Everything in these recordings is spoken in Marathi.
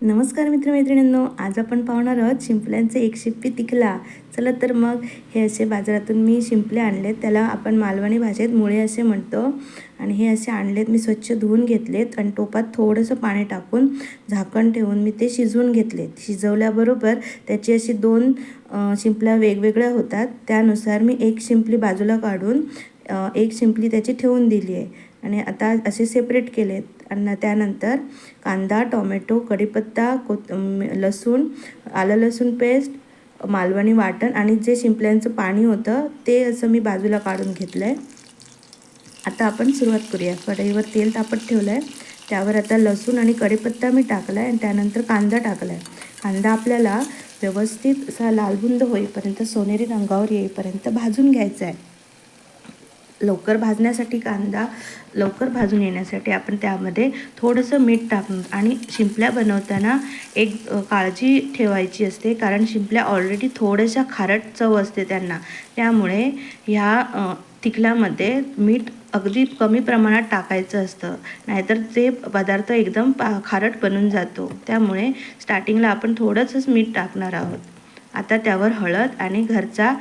नमस्कार मित्रमैत्रिणींनो आज आपण पाहणार आहोत शिंपल्यांचे एक शिप्पी तिकला चला तर मग हे असे बाजारातून मी शिंपले आणलेत. त्याला आपण मालवणी भाषेत मुळे असे म्हणतो. आणि हे असे आणलेत मी स्वच्छ धुवून घेतलेत आणि टोपात थोडंसं पाणी टाकून झाकण ठेवून मी ते शिजवून घेतलेत. शिजवल्याबरोबर त्याची अशी दोन शिंपल्या वेगवेगळ्या होतात. त्यानुसार मी एक शिंपली बाजूला काढून एक शिंपली त्याची ठेवून दिली आहे. आणि आता असे सेपरेट केलेत. आणि त्यानंतर कांदा टोमॅटो कढीपत्ता कोथ लसूण आलं लसूण पेस्ट मालवणी वाटण आणि जे शिंपल्यांचं पाणी होतं ते असं मी बाजूला काढून घेतलं आहे आता आपण सुरुवात करूया. कढईवर तेल तापत ठेवलं आहे त्यावर आता लसूण आणि कढीपत्ता मी टाकला आहे आणि त्यानंतर कांदा टाकला आहे कांदा आपल्याला व्यवस्थित असा लालबुंद होईपर्यंत सोनेरी रंगावर येईपर्यंत भाजून घ्यायचा आहे लवकर भाजण्यासाठी कांदा लवकर भाजून येण्यासाठी आपण त्यामध्ये थोडंसं मीठ टाकून आणि शिंपल्या बनवताना एक काळजी ठेवायची असते. कारण शिंपल्या ऑलरेडी थोड्याशा खारट चव असते त्यांना. त्यामुळे ह्या तिखलामध्ये मीठ अगदी कमी प्रमाणात टाकायचं असतं. नाहीतर ते पदार्थ एकदम पा खारट बनून जातो. त्यामुळे स्टार्टिंगला आपण थोडंसंच मीठ टाकणार आहोत. आता त्यावर हळद आणि घरचा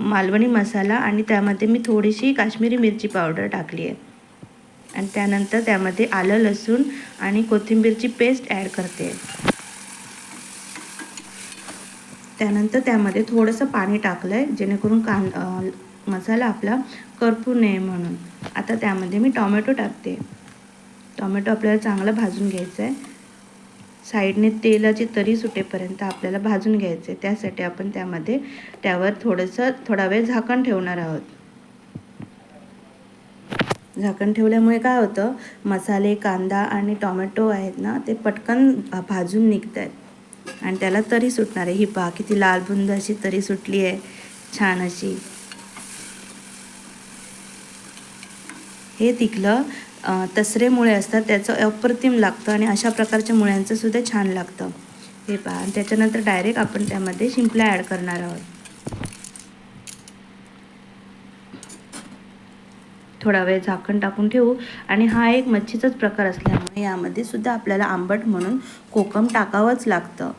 मालवणी मसाला आणि त्यामध्ये मी थोडीशी काश्मीरी मिरची पावडर टाकली आहे. आणि त्यानंतर त्यामध्ये आलं लसूण आणि कोथिंबीरची पेस्ट ॲड करते. त्यानंतर त्यामध्ये थोडंसं पाणी टाकलं आहे जेणेकरून कां मसाला आपला करपू नये म्हणून. आता त्यामध्ये मी टॉमॅटो टाकते. टॉमॅटो आपल्याला चांगला भाजून घ्यायचा आहे साईडने तेलाची तरी सुटेपर्यंत आपल्याला भाजून घ्यायचे त्यासाठी आपण त्यामध्ये त्यावर थोडंसं थोडा वेळ झाकण ठेवणार आहोत. झाकण ठेवल्यामुळे काय होतं? मसाले कांदा आणि टॉमॅटो आहेत ना ते पटकन भाजून निघत आहेत आणि त्याला तरी सुटणार आहे. ही पहा किती लालबुंद अशी तरी सुटली आहे. छान अशी. हे तिकलं तसरे मुळे असतात त्याचं अप्रतिम लागतं आणि अशा प्रकारच्या मुळ्यांचं सुद्धा छान लागतं. हे पहा आणि त्याच्यानंतर डायरेक्ट आपण त्यामध्ये शिंपल्या ॲड करणार आहोत. थोडा वेळ झाकण टाकून ठेवू. आणि हा एक मच्छीचाच प्रकार असल्यामुळे यामध्ये सुद्धा आपल्याला आंबट म्हणून कोकम टाकावंच लागतं.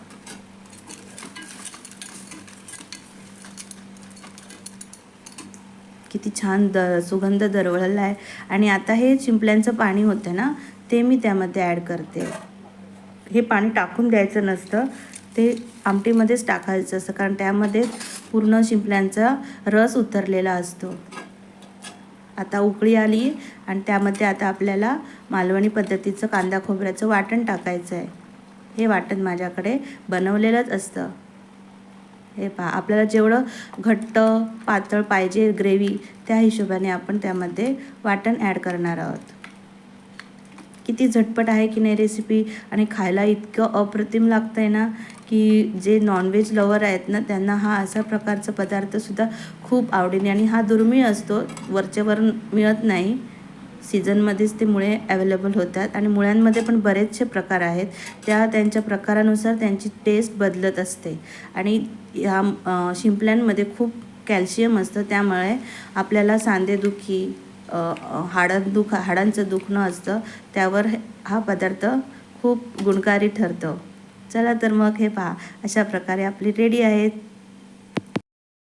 किती छान द सुगंध दरवळला आहे. आणि आता हे शिंपल्यांचं पाणी होतं ना ते मी त्यामध्ये ॲड करते. हे पाणी टाकून द्यायचं नसतं. ते आमटीमध्येच टाकायचं असतं कारण त्यामध्ये पूर्ण शिंपल्यांचा रस उतरलेला असतो. आता उकळी आली आणि त्यामध्ये आता आपल्याला मालवणी पद्धतीचं कांदा खोबऱ्याचं वाटण टाकायचं आहे. हे वाटण माझ्याकडे बनवलेलंच असतं. हे पहा आपल्याला जेवढं घट्ट पातळ पाहिजे ग्रेव्ही त्या हिशोबाने आपण त्यामध्ये वाटण ॲड करणार आहोत. किती झटपट आहे की नाही रेसिपी आणि खायला इतकं अप्रतिम लागतं आहे ना की जे नॉनव्हेज लवर आहेत ना त्यांना हा असा प्रकारचा पदार्थसुद्धा खूप आवडीने आणि हा दुर्मिळ असतो वरच्यावर मिळत नाही. सीझनमध्येच ते मुळे अवेलेबल होतात आणि मुळ्यांमध्ये पण बरेचसे प्रकार आहेत. त्या त्यांच्या प्रकारानुसार त्यांची टेस्ट बदलत असते. आणि ह्या शिंपल्यांमध्ये खूप कॅल्शियम असतं. त्यामुळे आपल्याला सांधेदुखी अ, हाडां दुख हाडांचं दुखणं असतं. त्यावर हा पदार्थ खूप गुणकारी ठरतो. चला तर मग हे पहा. अशा प्रकारे आपली रेडी आहेत.